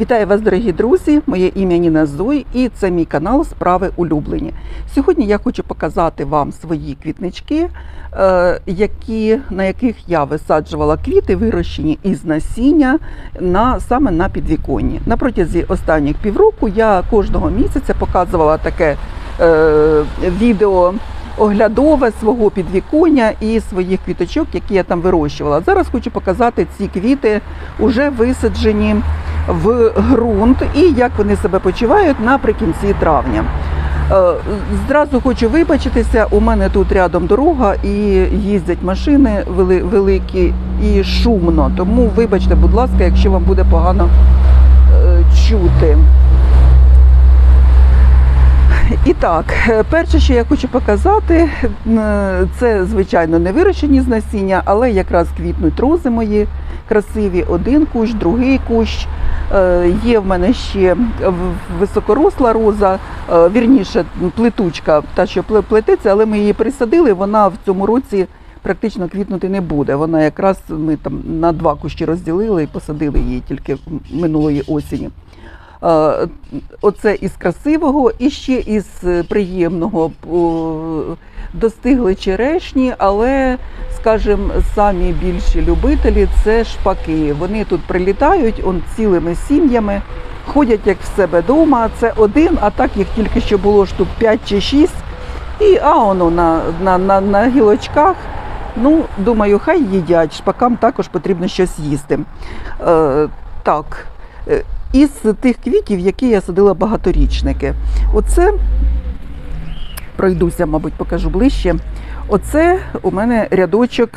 Вітаю вас, дорогі друзі! Моє ім'я Ніна Зой і це мій канал Справи улюблені. Сьогодні я хочу показати вам свої квітнички, е, які, на яких я висаджувала квіти, вирощені із насіння на, саме на підвіконні. На протязі останніх півроку я кожного місяця показувала таке е, відео. Оглядове свого підвіконня і своїх квіточок, які я там вирощувала. Зараз хочу показати ці квіти, уже висаджені в ґрунт і як вони себе почувають наприкінці травня. Е, Зразу хочу вибачитися, у мене тут рядом дорога і їздять машини великі і шумно. Тому вибачте, будь ласка, якщо вам буде погано е, чути. І так, е, перше, що я хочу показати, це звичайно не вирощені з насіння, але якраз квітнуть рози мої красиві. Один кущ, другий кущ. Е, Є в мене ще високоросла роза, е, вірніше, плетучка, та що пле- плететься, але ми її присадили. Вона в цьому році практично квітнути не буде. Вона якраз ми там на два кущі розділили і посадили її тільки минулої осені. Е, Оце із красивого і ще із приємного достигли черешні, але, скажімо, самі більші любителі це шпаки. Вони тут прилітають он цілими сім'ями, ходять як в себе вдома. Це один, а так їх тільки що було штук 5 чи 6. І а воно на, на, на, на гілочках. Ну, думаю, хай їдять. Шпакам також потрібно щось їсти. Е, так. Е, із тих квітів, які я садила багаторічники. Оце пройдуся, мабуть, покажу ближче. Оце у мене рядочок.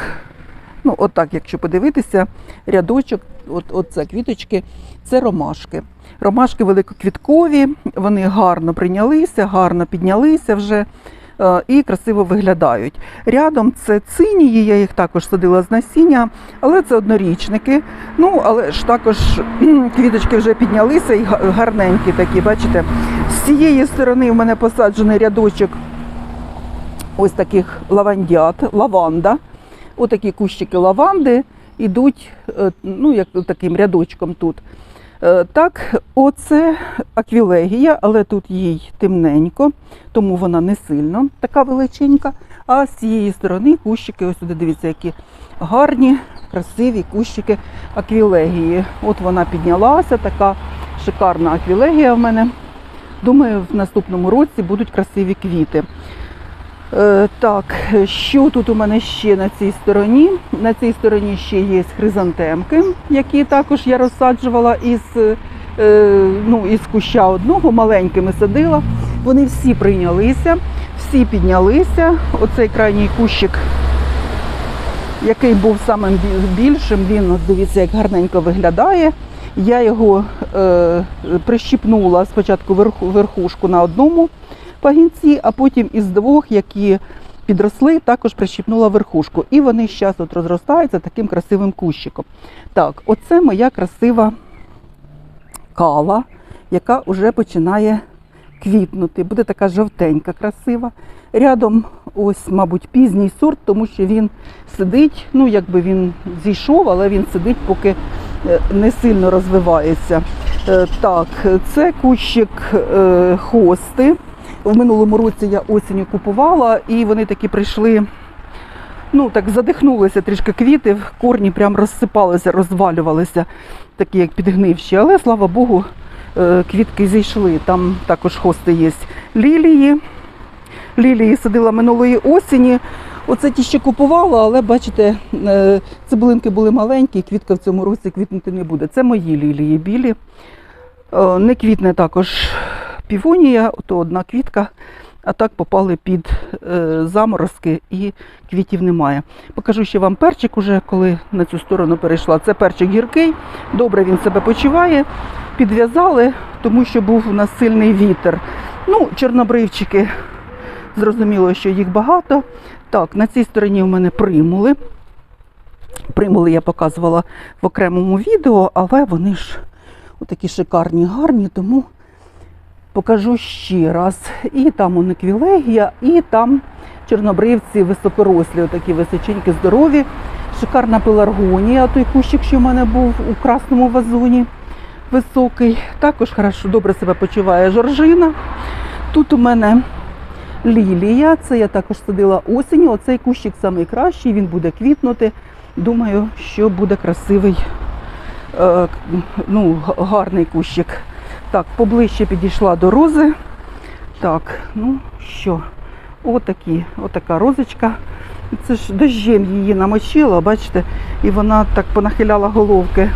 Ну, отак, якщо подивитися, рядочок, от, оце квіточки, це ромашки. Ромашки великоквіткові, вони гарно прийнялися, гарно піднялися вже е, і красиво виглядають. Рядом це цинії, я їх також садила з насіння, але це однорічники. Ну, але ж також квіточки вже піднялися і гарненькі такі, бачите. З цієї сторони в мене посаджений рядочок ось таких лавандят, лаванда. Отакі кущики лаванди йдуть е, ну, як таким рядочком тут. Е, Так, оце аквілегія, але тут їй темненько, тому вона не сильно така величенька. А з цієї сторони кущики, ось сюди дивіться, які гарні, красиві кущики аквілегії. От вона піднялася, така шикарна аквілегія в мене. Думаю, в наступному році будуть красиві квіти. Е, так, що тут у мене ще на цій стороні? На цій стороні ще є хризантемки, які також я розсаджувала із, е, ну, із куща одного, маленькими садила. Вони всі прийнялися, всі піднялися. Оцей крайній кущик, який був самим більшим, він дивіться, як гарненько виглядає. Я його е, прищіпнула спочатку верху, верхушку на одному пагінці, а потім із двох, які підросли, також прищіпнула верхушку. І вони зараз от розростаються таким красивим кущиком. Так, оце моя красива кава, яка вже починає квітнути. Буде така жовтенька, красива. Рядом, ось, мабуть, пізній сорт, тому що він сидить, ну якби він зійшов, але він сидить, поки е, не сильно розвивається. Е, Так, це кущик е, хости. В минулому році я осінню купувала, і вони такі прийшли. Ну, так задихнулися трішки квіти, корні прям розсипалися, розвалювалися, такі як підгнивші. Але слава Богу, е, квітки зійшли. Там також хости є лілії. Лілії садила минулої осені. Оце ті, що купувала, але бачите, е, цибулинки були маленькі, квітка в цьому році квітнути не буде. Це мої лілії білі. Е, Не квітне також півонія, ото одна квітка, а так попали під е, заморозки і квітів немає. Покажу ще вам перчик, уже, коли на цю сторону перейшла. Це перчик гіркий, добре він себе почуває. Підв'язали, тому що був у нас сильний вітер. Ну, чорнобривчики, зрозуміло, що їх багато. Так, на цій стороні у мене примули. Примули я показувала в окремому відео, але вони ж отакі шикарні, гарні, тому покажу ще раз. І там у Неквілегія, і там чорнобривці високорослі, отакі височенькі, здорові. Шикарна пеларгонія, той кущик, що в мене був у красному вазоні. високий. Також хорошо, добре себе почуває жоржина. Тут у мене лілія, це я також садила осінню. Оцей кущик найкращий, він буде квітнути. Думаю, що буде красивий, е, ну, гарний кущик. Так, поближче підійшла до рози. Так, ну що, отакі, отака розочка. Це ж дощем її намочила, бачите, і вона так понахиляла головки.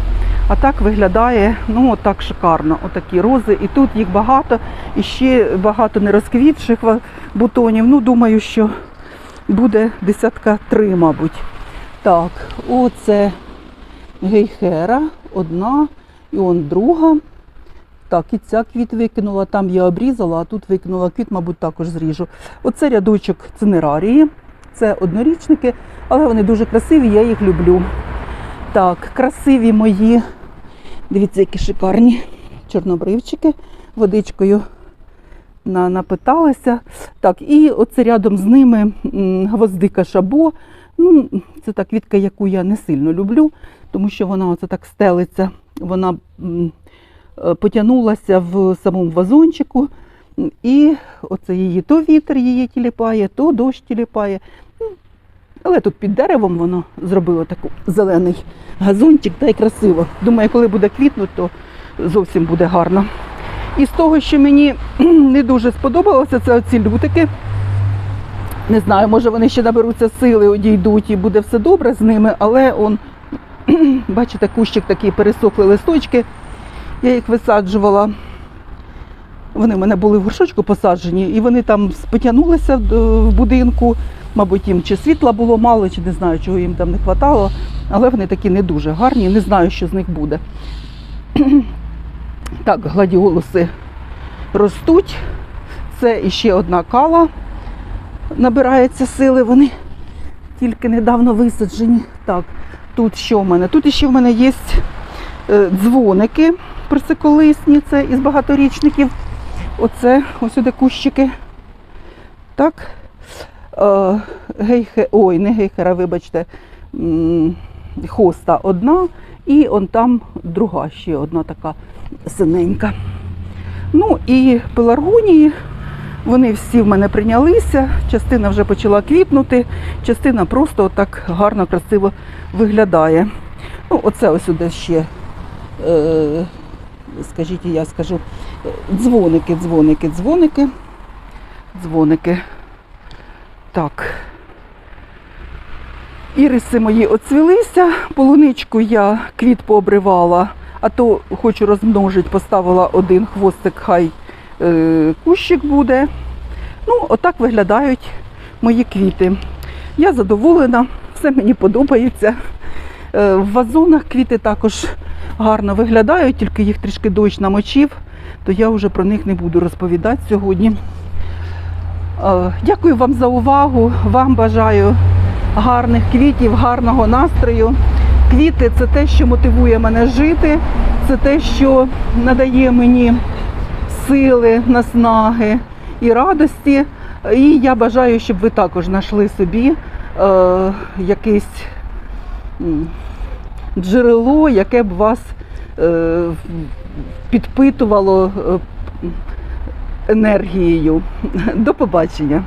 А так виглядає ну отак шикарно. Отакі рози. І тут їх багато, і ще багато нерозквітших бутонів. Ну, думаю, що буде десятка три, мабуть. Так, оце гейхера, одна, і он друга. Так, і ця квіт викинула, там я обрізала, а тут викинула квіт, мабуть, також зріжу. Оце рядочок цинерарії, це однорічники, але вони дуже красиві, я їх люблю. Так, красиві мої, дивіться, які шикарні чорнобривчики, водичкою на, напиталися. Так, і оце рядом з ними гвоздика шабо. Ну, це та квітка, яку я не сильно люблю, тому що вона оце так стелиться, вона потягнулася в самому вазончику. І оце її то вітер її тіліпає, то дощ тіліпає. Ну, Але тут під деревом воно зробило такий зелений газончик, та й красиво. Думаю, коли буде квітнути, то зовсім буде гарно. І з того, що мені не дуже сподобалося, це оці лютики. Не знаю, може вони ще наберуться сили, одійдуть і буде все добре з ними, але он, бачите, кущик такий пересохли листочки. Я їх висаджувала. Вони в мене були в горшочку посаджені, і вони там потягнулися в будинку. Мабуть, їм чи світла було мало, чи не знаю, чого їм там не вистачало. Але вони такі не дуже гарні, не знаю, що з них буде. Так, гладіолуси ростуть. Це іще одна кала набирається сили. Вони тільки недавно висаджені. Так, тут що в мене? Тут ще в мене є е, дзвоники персиколисні, це із багаторічників. Оце ось сюди кущики. Так. Е, гейхе, ой, не гейхера, вибачте, хоста одна, і он там друга ще одна така синенька. Ну і пеларгонії, вони всі в мене прийнялися. Частина вже почала квітнути, частина просто так гарно, красиво виглядає. Ну, оце ось сюди ще, е, скажіть, я скажу, дзвоники, дзвоники, дзвоники, дзвоники. Так. Іриси мої оцвілися, полуничку я квіт пообривала, а то хочу розмножити, поставила один хвостик, хай е, кущик буде. Ну, отак виглядають мої квіти. Я задоволена, все мені подобається. Е, в вазонах квіти також гарно виглядають, тільки їх трішки дощ намочив, то я вже про них не буду розповідати сьогодні. Е, Дякую вам за увагу. Вам бажаю гарних квітів, гарного настрою. Квіти це те, що мотивує мене жити, це те, що надає мені сили, наснаги і радості. І я бажаю, щоб ви також знайшли собі е, якесь м, джерело, яке б вас е, підпитувало е, енергією. До побачення.